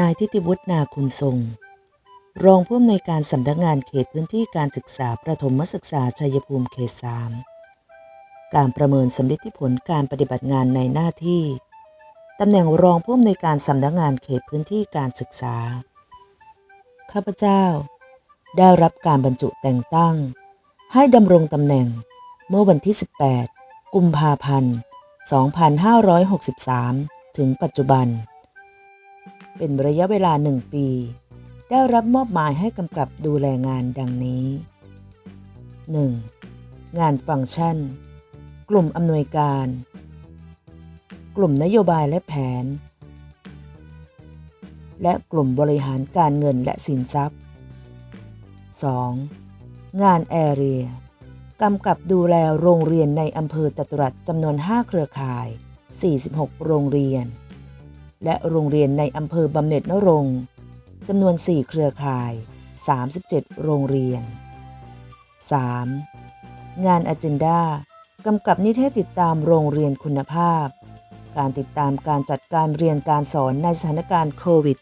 นายทิติวุฒินาคุณทรง รองผู้อำนวยการสำนักงานเขตพื้นที่การศึกษาประถมศึกษาชัยภูมิเขตสามการประเมินสำลิดผลการปฏิบัติงานในหน้าที่ตำแหน่งรองผู้อำนวยการสำนักงานเขตพื้นที่การศึกษา ข้าพเจ้า ได้รับการบรรจุแต่งตั้ง ให้ดำรงตำแหน่งเมื่อวันที่ 18 กุมภาพันธ์ 2563 ถึงปัจจุบัน เป็นระยะเวลาหนึ่งปี ได้รับมอบหมายให้กำกับดูแลงานดังนี้ 1. งานฟังก์ชัน กลุ่มอำนวยการ กลุ่มนโยบายและแผน และกลุ่มบริหารการเงินและสินทรัพย์ 2. งานแอเรียกำกับดูแลโรงเรียนในอำเภอจตุรัสจำนวน 5 เครือข่าย 46 โรงเรียน และโรงเรียนในอำเภอบำเหน็จนรงจำนวน 4 เครือข่าย 37 โรงเรียน 3. งาน a เจนดากำกับนิเทศติดตามโรงเรียนคุณภาพ การติดตามการจัดการเรียนการสอนในสถานการณ์โควิด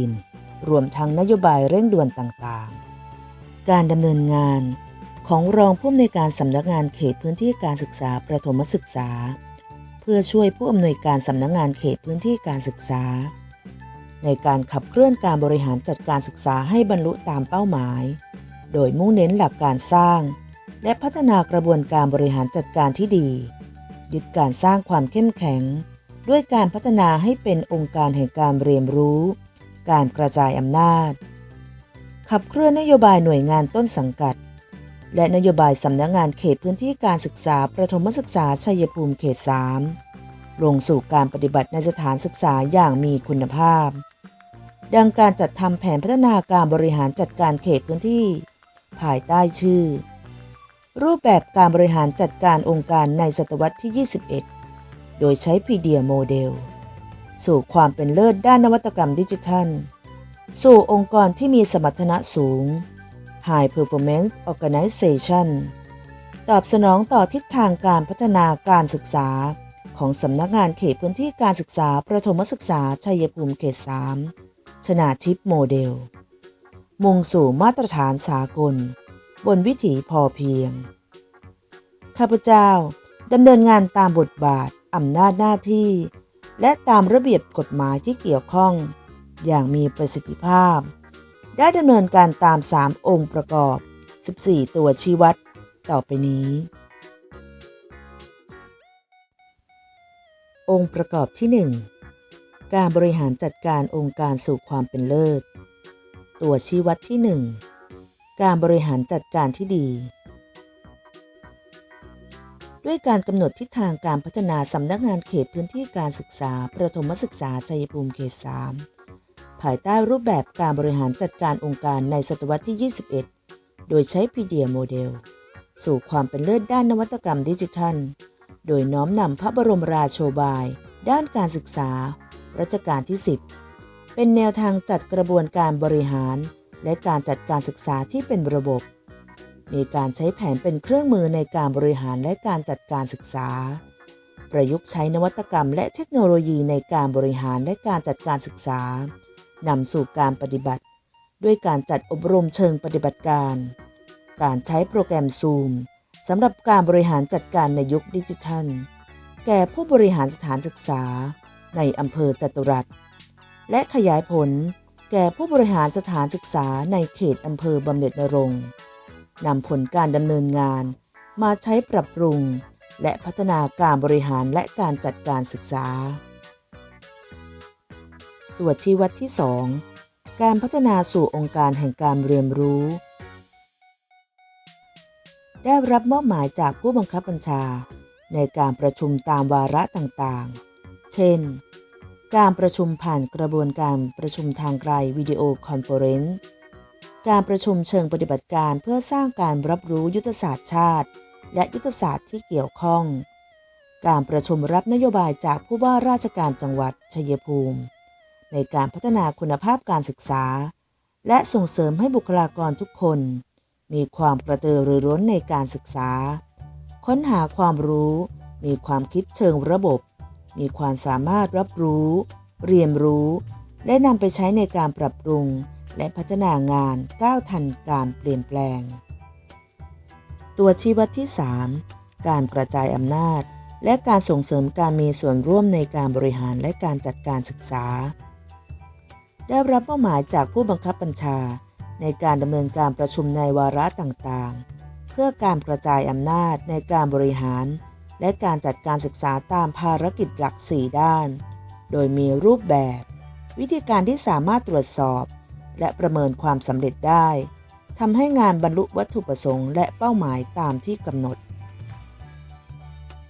-19 รวมทั้งนโยบายเร่งด่วนต่างๆ การดำเนินงานของรองผู้อำนวยการสำนักงานเขตพื้นที่การศึกษาประถมศึกษา พื่อช่วยผู้อำนวยการสำนักงานเขตพื้นที่การศึกษา ในการขับเคลื่อนการบริหารจัดการศึกษาให้บรรลุตามเป้าหมาย โดยมุ่งเน้นหลักการสร้าง และพัฒนากระบวนการบริหารจัดการที่ดี ยึดการสร้างความเข้มแข็ง ด้วยการพัฒนาให้เป็นองค์การแห่งการเรียนรู้ การกระจายอำนาจ ขับเคลื่อนนโยบายหน่วยงานต้นสังกัด และนโยบายสำนักงานเขตพื้นที่การศึกษาประถมศึกษาชัยภูมิเขต 3 ลงสู่การปฏิบัติในสถานศึกษาอย่างมีคุณภาพ ดังการจัดทำแผนพัฒนาการบริหารจัดการเขตพื้นที่ ภายใต้ชื่อ รูปแบบการบริหารจัดการองค์การในศตวรรษที่ 21 โดยใช้พีเดียโมเดล สู่ความเป็นเลิศด้านนวัตกรรมดิจิทัล สู่องค์กรที่มีสมรรถนะสูง High Performance Organization ตอบสนองต่อทิศทางการพัฒนาการศึกษา ของสำนักงานเขตพื้นที่การศึกษาประถมศึกษาชัยภูมิเขต 3 ชนาทิพโมเดล มุ่งสู่มาตรฐานสากล บนวิถีพอเพียง ข้าพเจ้าดำเนินงานตามบทบาทอำนาจหน้าที่ และตามระเบียบกฎหมายที่เกี่ยวข้อง อย่างมีประสิทธิภาพ ได้ดำเนินการตาม 3 องค์ประกอบ 14 ตัวชี้วัด ต่อไปนี้ องค์ประกอบที่ 1 การบริหารจัดการองค์การสู่ความเป็นเลิศ ตัวชี้วัดที่ 1 การบริหารจัดการที่ดี ด้วยการกำหนดทิศทางการพัฒนาสำนักงานเขตพื้นที่การศึกษา ประถมศึกษาชัยภูมิเขต3 ภายใต้รูปแบบการบริหารจัดการองค์การในศตวรรษที่ 21 โดยใช้พีเดียโมเดล สู่ความเป็นเลิศด้านนวัตกรรมดิจิทัล โดยน้อมนำพระบรมราโชบาย ด้านการศึกษา รัชกาลที่ 10 เป็นแนวทางจัดกระบวนการบริหาร และการจัดการศึกษาที่เป็นระบบ มีการใช้แผนเป็นเครื่องมือในการบริหารและการจัดการศึกษา ประยุกต์ใช้นวัตกรรมและเทคโนโลยีในการบริหารและการจัดการศึกษา นำสู่การปฏิบัติ ด้วยการจัดอบรมเชิงปฏิบัติการ การใช้โปรแกรม Zoom สำหรับการบริหารจัดการในยุคดิจิทัล แก่ผู้บริหารสถานศึกษา ในอำเภอจตุรัส และขยายผลแก่ผู้บริหารสถานศึกษาในเขตอำเภอบำเหน็จนรงนำผลการดำเนินงาน มาใช้ปรับปรุง และพัฒนาการบริหารและการจัดการศึกษา ตัวชี้วัดที่ 2 การพัฒนาสู่องค์การแห่งการเรียนรู้ ได้รับมอบหมายจากผู้บังคับบัญชา ในการประชุมตามวาระต่างๆ เช่น การประชุมผ่านกระบวนการประชุมทางไกลวิดีโอคอนเฟอเรนซ์การประชุมเชิงปฏิบัติการเพื่อสร้างการรับรู้ยุทธศาสตร์ชาติ และยุทธศาสตร์ที่เกี่ยวข้อง การประชุมรับนโยบายจากผู้ว่าราชการจังหวัดชัยภูมิ ในการพัฒนาคุณภาพการศึกษา และส่งเสริมให้บุคลากรทุกคน มีความกระตือรือร้นในการศึกษา ค้นหาความรู้ มีความคิดเชิงระบบ มีความสามารถรับรู้ เรียนรู้ และนำไปใช้ในการปรับปรุง และพัฒนางานก้าวทันการเปลี่ยนแปลง ตัวชี้วัดที่ 3 การกระจายอำนาจและการส่งเสริมการมีส่วนร่วมในการบริหารและการจัดการศึกษา ได้รับมอบหมายจากผู้บังคับบัญชา ในการดำเนินการประชุมในวาระต่างๆ เพื่อการกระจายอำนาจในการบริหาร และการจัดการศึกษาตามภารกิจหลัก 4 ด้าน โดยมีรูปแบบ วิธีการที่สามารถตรวจสอบ และประเมินความสำเร็จได้ทำให้งานบรรลุวัตถุประสงค์และเป้าหมายตามที่กำหนด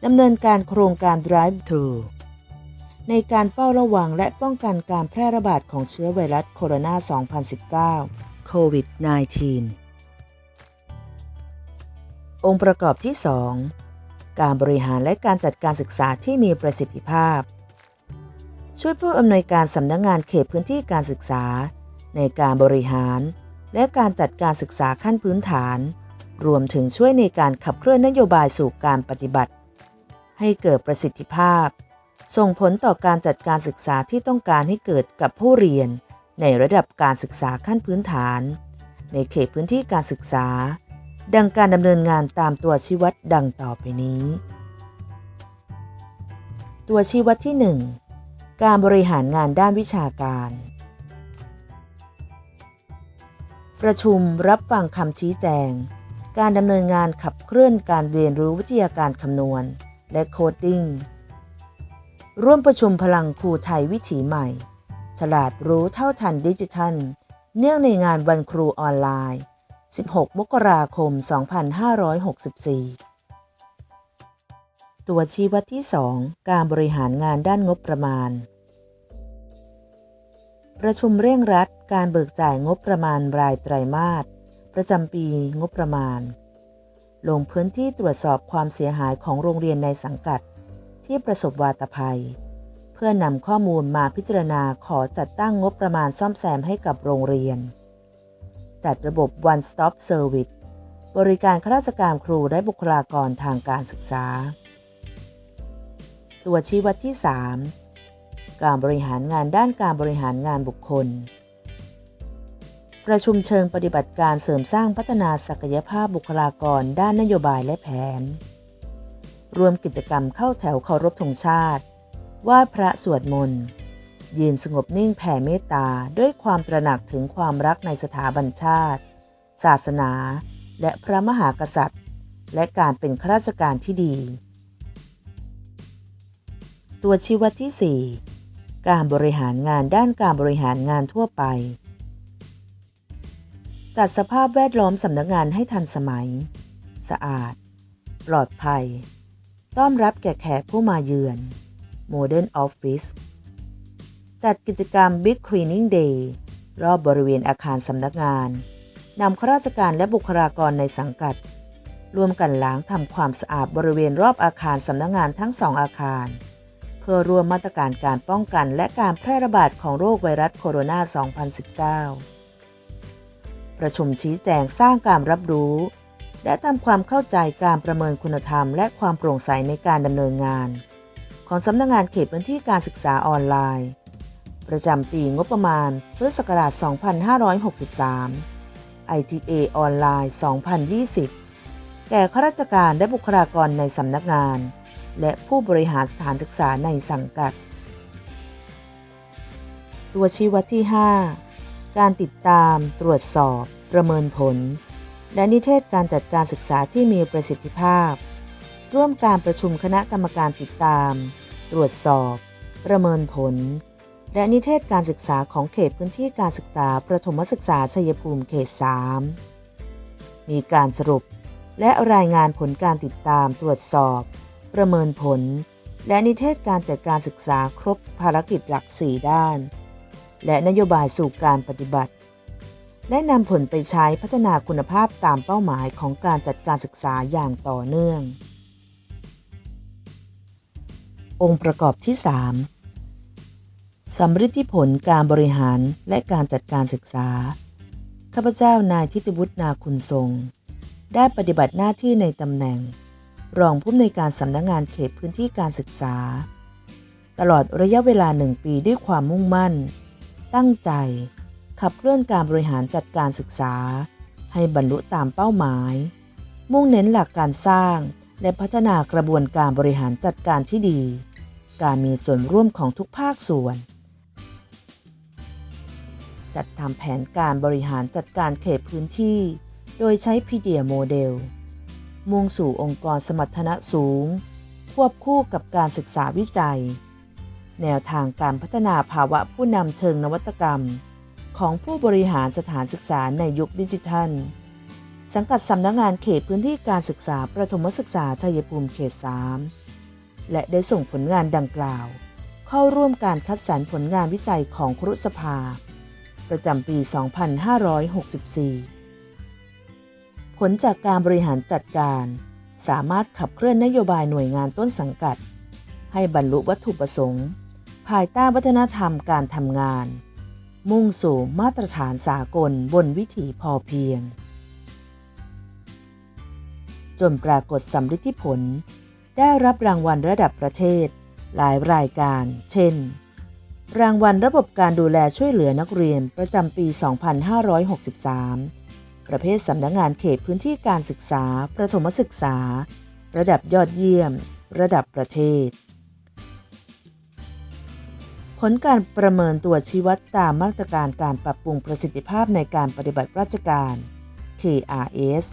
ดำเนินการโครงการ Drive Thru ในการเฝ้าระวังและป้องกันการแพร่ระบาดของเชื้อไวรัสโคโรนา 2019 โควิด -19 องค์ประกอบที่ 2 การบริหารและการจัดการศึกษาที่มีประสิทธิภาพ ช่วยผู้อำนวยการสำนักงงานเขตพื้นที่การศึกษา ในการบริหาร และการจัดการศึกษาขั้นพื้นฐาน รวมถึงช่วยในการขับเคลื่อนนโยบายสู่การปฏิบัติ ให้เกิดประสิทธิภาพ ส่งผลต่อการจัดการศึกษาที่ต้องการให้เกิดกับผู้เรียน ในระดับการศึกษาขั้นพื้นฐาน ในเขตพื้นที่การศึกษา ดังการดำเนินงานตามตัวชี้วัดดังต่อไปนี้ ตัวชี้วัดที่ 1 การบริหารงานด้านวิชาการ ประชุมรับฟังคำชี้แจง การดำเนินงานขับเคลื่อนการเรียนรู้วิทยาการคำนวณ และโคดดิ้ง ร่วมประชุมพลังครูไทยวิถีใหม่ ฉลาดรู้เท่าทันดิจิทัล เนื่องในงานวันครูออนไลน์ 16 มกราคม 2564 ตัวชี้วัดที่ 2 การบริหารงานด้านงบประมาณ ประชุมเร่งรัดการเบิกจ่ายงบประมาณรายไตรมาสประจำปีงบประมาณ ลงพื้นที่ตรวจสอบความเสียหายของโรงเรียนในสังกัด ที่ประสบวาตภัย เพื่อนำข้อมูลมาพิจารณาขอจัดตั้งงบประมาณซ่อมแซมให้กับโรงเรียน จัดระบบ One Stop Service บริการข้าราชการครูและบุคลากรทางการศึกษา ตัวชี้วัดที่ 3 การบริหารงานด้านการบริหารงานบุคคล ประชุมเชิงปฏิบัติการเสริมสร้างพัฒนาศักยภาพบุคลากรด้านนโยบายและแผน รวมกิจกรรมเข้าแถวเคารพธงชาติไหว้พระสวดมนต์ ยืนสงบนิ่งแผ่เมตตาด้วยความตระหนักถึงความรักในสถาบันชาติ ศาสนา และพระมหากษัตริย์ และการเป็นข้าราชการที่ดี ตัวชี้วัดที่ 4 การบริหารงานด้านการบริหารงานทั่วไป จัดสภาพแวดล้อมสำนักงานให้ทันสมัย สะอาด ปลอดภัย ต้อนรับแก่แขกผู้มาเยือน Modern Office จัดกิจกรรม Big Cleaning Day รอบบริเวณอาคารสำนักงานนำข้าราชการและบุคลากรในสังกัด ร่วมกันล้างทำความสะอาดบริเวณรอบอาคารสำนักงานทั้งสองอาคาร เพื่อรวมมาตรการการป้องกันและการแพร่ระบาดของโรคไวรัสโคโรนา 2019 ประชุมชี้แจงสร้างการรับรู้ และทำความเข้าใจการประเมินคุณธรรม และความโปร่งใสในการดำเนินงาน ของสำนักงงานเขตพื้นที่การศึกษาออนไลน์ ประจำปีงบประมาณพุทธศักราช 2563 ITA ออนไลน์ 2020 แก่ข้าราชการและบุคลากรในสำนักงาน และผู้บริหารสถานศึกษาในสังกัด ตัวชี้วัดที่ 5 การติดตามตรวจสอบ ประเมินผล และนิเทศการจัดการศึกษาที่มีประสิทธิภาพ ร่วมการประชุมคณะกรรมการติดตาม ตรวจสอบ ประเมินผล และนิเทศการศึกษาของเขตพื้นที่การศึกษาประถมศึกษาชัยภูมิเขต 3 มีการสรุป และรายงานผลการติดตาม ตรวจสอบ ประเมินผล และนิเทศการจัดการศึกษาครบภารกิจหลัก 4 ด้าน และนโยบายสู่การปฏิบัติ และนำผลไปใช้พัฒนาคุณภาพตามเป้าหมายของการจัดการศึกษาอย่างต่อเนื่อง องค์ประกอบที่ 3 สำฤทธิผลการบริหารและการจัดการศึกษา ข้าพเจ้านายทิติวุฒินาคุณทรง ได้ปฏิบัติหน้าที่ในตำแหน่ง รองผู้อำนวยการสำนักงงานเขตพื้นที่การศึกษา ตลอดระยะเวลาหนึ่งปีด้วยความมุ่งมั่น ตั้งใจ ขับเคลื่อนการบริหารจัดการศึกษา ให้บรรลุตามเป้าหมาย มุ่งเน้นหลักการสร้าง และพัฒนากระบวนการบริหารจัดการที่ดี การมีส่วนร่วมของทุกภาคส่วน จัดทำแผนการบริหารจัดการเขตพื้นที่ โดยใช้พีเดียโมเดล มุ่งสู่องค์กรสมรรถนะสูง ควบคู่กับการศึกษาวิจัย แนวทางการพัฒนาภาวะผู้นำเชิงนวัตกรรม ของผู้บริหารสถานศึกษาในยุคดิจิทัล สังกัดสำนักงานเขตพื้นที่การศึกษาประถมศึกษาชัยภูมิเขต 3 และได้ส่งผลงานดังกล่าว เข้าร่วมการคัดสรรผลงานวิจัยของครุสภา ประจำปี 2564 ผลจากการบริหารจัดการ สามารถขับเคลื่อนนโยบายหน่วยงานต้นสังกัด ให้บรรลุวัตถุประสงค์ ภายใต้วัฒนธรรมการทำงาน มุ่งสู่มาตรฐานสากลบนวิถีพอเพียง จนปรากฏสำฤทธิผล ได้รับรางวัลระดับประเทศ หลายรายการ เช่น รางวัลระบบการดูแลช่วยเหลือนักเรียนประจำปี 2563 ประเภทสำนักงงานเขตพื้นที่การศึกษา ประถมศึกษา ระดับยอดเยี่ยม ระดับประเทศ ผลการประเมินตัวชี้วัดตามมาตรการการปรับปรุงประสิทธิภาพในการปฏิบัติราชการ KRS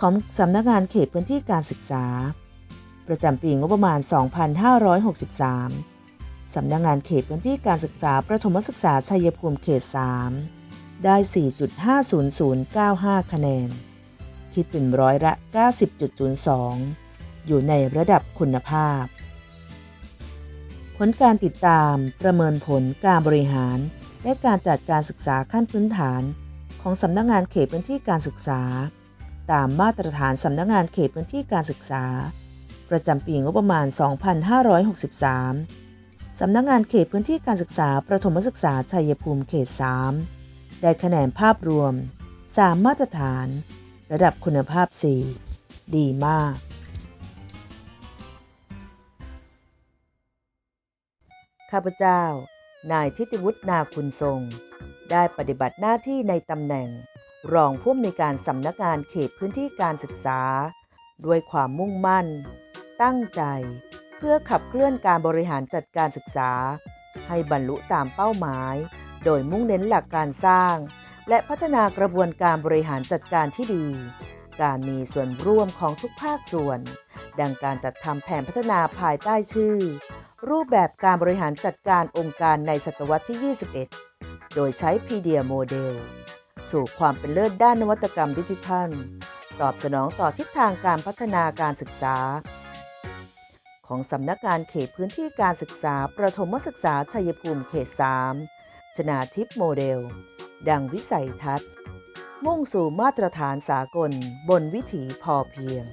ของสำนักงานเขตพื้นที่การศึกษา ประจำปีงบประมาณ 2563 สำนักงานเขตพื้นที่การศึกษาประถมศึกษาชัยภูมิเขต 3 ได้ 4.50095 คะแนน คิดเป็นร้อยละ 90.02 อยู่ในระดับคุณภาพ ผลการติดตามประเมินผลการบริหาร และการจัดการศึกษาขั้นพื้นฐาน ของสำนักงานเขตพื้นที่การศึกษา ตามมาตรฐานสำนักงานเขตพื้นที่การศึกษา ประจำปีงบประมาณ 2563 สำนักงานเขตพื้นที่การศึกษา ประถมศึกษาชัยภูมิเขต 3 ได้คะแนนภาพรวม 3 มาตรฐาน ระดับคุณภาพ 4 ดีมาก ข้าพเจ้า นายทิติวุฒินาคุณทรง ได้ปฏิบัติหน้าที่ในตำแหน่ง รองผู้อำนวยการสำนักงานเขตพื้นที่การศึกษา ด้วยความมุ่งมั่น ตั้งใจ เพื่อขับเคลื่อนการบริหารจัดการศึกษา ให้บรรลุตามเป้าหมาย โดยมุ่งเน้นหลักการสร้าง และพัฒนากระบวนการบริหารจัดการที่ดี การมีส่วนร่วมของทุกภาคส่วน ดังการจัดทำแผนพัฒนาภายใต้ชื่อ รูปแบบการบริหารจัดการองค์การในศตวรรษที่ 21 โดยใช้พีเดียโมเดล สู่ความเป็นเลิศด้านนวัตกรรมดิจิทัล ตอบสนองต่อทิศทางการพัฒนาการศึกษา ของสำนักงานเขตพื้นที่การศึกษา ประถมศึกษาชัยภูมิเขต 3 ชนาทิพโมเดล ดังวิสัยทัศน์ มุ่งสู่มาตรฐานสากลบนวิถีพอเพียง